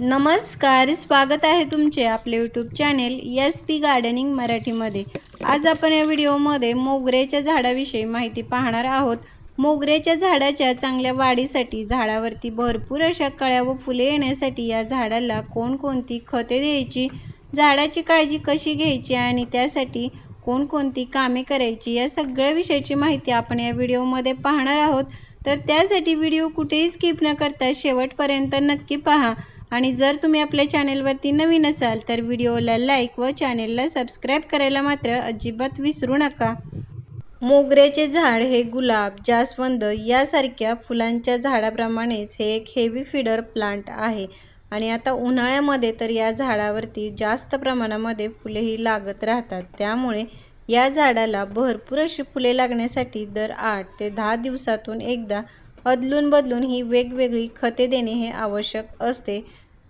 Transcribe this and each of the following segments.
नमस्कार स्वागत आहे तुमचे आपले YouTube channel S P gardening मराठीमध्ये. आज आपण या व्हिडिओमध्ये मोगऱ्याच्या झाडाविषयी माहिती पाहणार आहोत. मोगऱ्याच्या झाडाच्या चांगल्या वाढीसाठी झाडावरती भरपूर अशा कळ्या व फुले येण्यासाठी या झाडाला कोणकोणती खते द्यायची झाडाची काळजी कशी घ्यायची आणि त्यासाठी कोणकोणती कामे करायची या सगळ्या विषयाची माहिती आपण या व्हिडिओमध्ये पाहणार आहोत. तर त्यासाठी व्हिडिओ कुठेही स्किप न करता शेवटपर्यंत नक्की पहा. आणि जर तुम्ही आपल्या चॅनेलवरती नवीन असाल तर व्हिडिओला लाईक व चॅनेलला सबस्क्राईब करायला मात्र अजिबात विसरू नका. मोगऱ्याचे झाड हे गुलाब जास्वंद यासारख्या फुलांच्या झाडाप्रमाणेच हे एक हेवी फिडर प्लांट आहे. आणि आता उन्हाळ्यामध्ये तर या झाडावरती जास्त प्रमाणामध्ये फुलेही लागत राहतात. त्यामुळे या झाडाला भरपूर अशी फुले लागण्यासाठी दर आठ ते दहा दिवसातून एकदा अदलून बदलून ही वेगवेगळी खते देणे हे आवश्यक असते.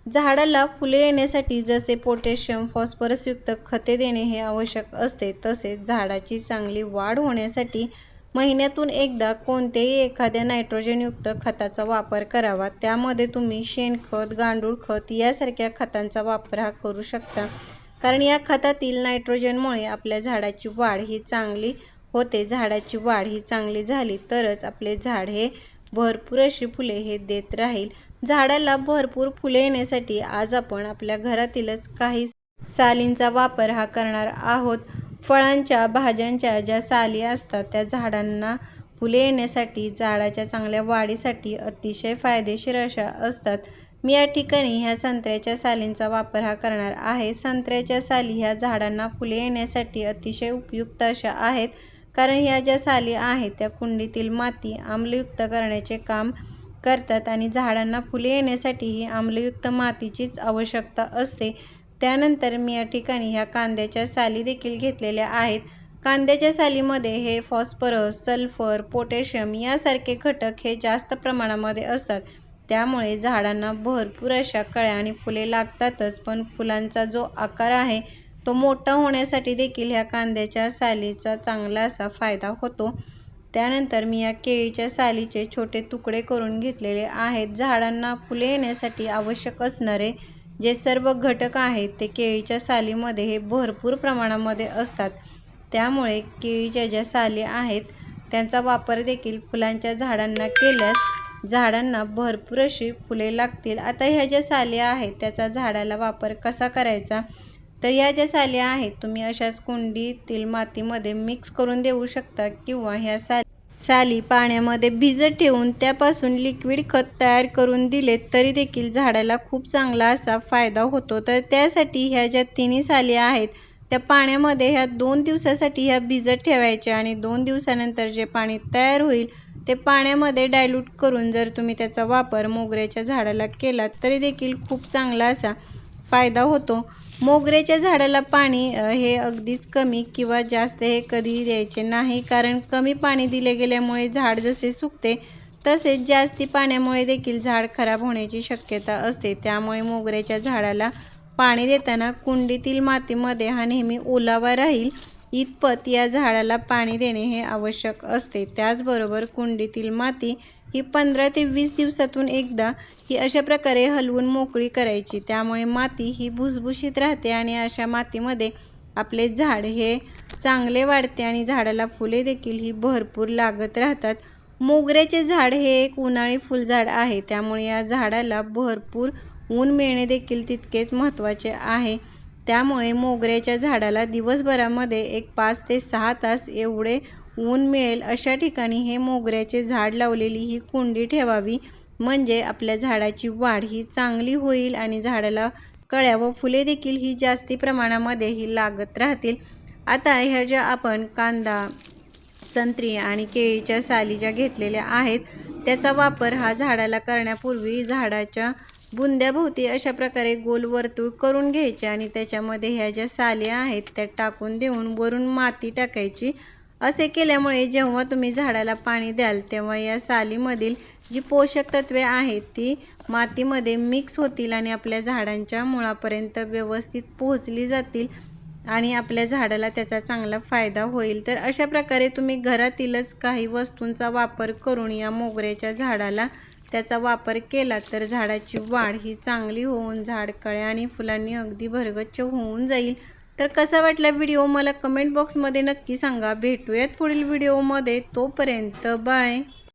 झाडाला फुले येण्यासाठी जसे पोटॅशियम फॉस्फरसयुक्त खते देणे हे आवश्यक असते तसेच झाडाची चांगली वाढ होण्यासाठी महिन्यातून एकदा कोणत्याही एखाद्या नायट्रोजनयुक्त खताचा वापर करावा. त्यामध्ये तुम्ही शेणखत गांडूळ खत यासारख्या खतांचा वापर हा करू शकता. कारण या खतातील नायट्रोजनमुळे आपल्या झाडाची वाढ ही चांगली होते. झाडाची वाढ ही चांगली झाली तरच आपले झाड हे भरपूर अशी फुले हे देत राहील. झाडाला भरपूर फुले येण्यासाठी आज आपण आपल्या घरातीलच काही सालींचा वापर हा करणार आहोत. फळांच्या भाज्यांच्या ज्या साली असतात त्या झाडांना फुले येण्यासाठी झाडाच्या चांगल्या वाढीसाठी अतिशय फायदेशीर अशा असतात. मी या ठिकाणी ह्या संत्र्याच्या सालींचा वापर हा करणार आहे. संत्र्याच्या साली ह्या झाडांना फुले येण्यासाठी अतिशय उपयुक्त अशा आहेत. कारण ह्या ज्या साली आहेत त्या कुंडीतील माती आम्लयुक्त करण्याचे काम करतात आणि झाडांना फुले येण्यासाठी ही आम्लयुक्त मातीचीच आवश्यकता असते. त्यानंतर मी या ठिकाणी ह्या कांद्याच्या साली देखील घेतलेल्या आहेत. कांद्याच्या सालीमध्ये हे फॉस्फरस सल्फर पोटॅशियम यासारखे घटक हे जास्त प्रमाणामध्ये असतात. त्यामुळे झाडांना भरपूर अशा कळ्या आणि फुले लागतातच पण फुलांचा जो आकार आहे तो मोठा होण्यासाठी देखील ह्या कांद्याच्या सालीचा चांगला असा फायदा होतो. त्यानंतर मी या केळीच्या सालीचे छोटे तुकडे करून घेतलेले आहेत. झाडांना फुले येण्यासाठी आवश्यक असणारे जे सर्व घटक आहेत ते केळीच्या सालीमध्ये हे भरपूर प्रमाणामध्ये असतात. त्यामुळे केळीच्या ज्या साली आहेत त्यांचा वापर देखील फुलांच्या झाडांना केल्यास झाडांना भरपूर अशी फुले लागतील. आता ह्या ज्या साल्या आहेत त्याचा झाडाला वापर कसा करायचा? तर ह्या ज्या साल्या आहेत तुम्ही अशाच कुंडीतील मातीमध्ये मिक्स करून देऊ शकता किंवा ह्या साली साली पाण्यामध्ये भिजत ठेवून त्यापासून लिक्विड खत तयार करून दिले तरी देखील झाडाला खूप चांगला असा फायदा होतो. तर त्यासाठी ह्या ज्या तिन्ही साली आहेत त्या पाण्यामध्ये ह्या दोन दिवसासाठी ह्या भिजत ठेवायच्या आणि दोन दिवसानंतर जे पाणी तयार होईल ते पाण्यामध्ये डायल्यूट करून जर तुम्ही त्याचा वापर मोगऱ्याच्या झाडाला केलात तरी देखील खूप चांगला असा फायदा होतो. मोगऱ्याच्या झाडाला पाणी हे अगदीच कमी किंवा जास्त हे कधीही द्यायचे नाही कारण कमी पाणी दिले गेल्यामुळे झाड जसे सुकते तसेच जास्ती पाण्यामुळे देखील झाड खराब होण्याची शक्यता असते. त्यामुळे मोगऱ्याच्या झाडाला पाणी देताना कुंडीतील मातीमध्ये हा नेहमी ओलावा राहील. इतपत या झाडाला पाणी देणे हे आवश्यक असते. त्याचबरोबर कुंडीतील माती ही पंधरा ते वीस दिवसातून एकदा ही अशा प्रकारे हलवून मोकळी करायची. त्यामुळे माती ही भुसभुशीत राहते आणि अशा मातीमध्ये आपले झाड हे चांगले वाढते आणि झाडाला फुले देखील ही भरपूर लागत राहतात. मोगऱ्याचे झाड हे एक उन्हाळी फुलझाड आहे. त्यामुळे या झाडाला भरपूर ऊन मिळणे देखील तितकेच महत्त्वाचे आहे. त्यामुळे मोगऱ्याच्या झाडाला दिवसभरामध्ये एक पाच ते सहा तास एवढे ऊन मिळेल अशा ठिकाणी हे मोगऱ्याचे झाड लावलेली ही कुंडी ठेवावी. म्हणजे आपल्या झाडाची वाढ ही चांगली होईल आणि झाडाला कळ्या व फुले देखील ही जास्ती प्रमाणामध्ये ही लागत राहतील. आता ह्या ज्या आपण कांदा संत्री आणि केळीच्या साली ज्या घेतलेल्या आहेत त्याचा वापर हा झाडाला करण्यापूर्वी झाडाच्या बुंद्याभोवती अशा प्रकारे गोल वर्तुळ करून घ्यायचे आणि त्याच्यामध्ये ह्या ज्या साल्या आहेत त्या टाकून देऊन वरून माती टाकायची. असे केल्यामुळे जेव्हा तुम्ही झाडाला पाणी द्याल तेव्हा या सालीमधील जी पोषक तत्वे आहेत ती मातीमध्ये मिक्स होतील आणि आपल्या झाडांच्या मुळापर्यंत व्यवस्थित पोहोचली जातील आणि आपल्या झाडाला त्याचा चांगला फायदा होईल. तर अशा प्रकारे तुम्ही घरातीलच काही वस्तूंचा वापर करून या मोगऱ्याच्या झाडाला त्याचा वापर केला तर झाडाची वाढ ही चांगली होऊन झाड कळ्या आणि फुलांनी अगदी भरगच्च होऊन जाईल. तर कसा वाटला व्हिडिओ? मला कमेंट बॉक्समध्ये नक्की सांगा. भेटूयात पुढील व्हिडिओमध्ये तोपर्यंत बाय.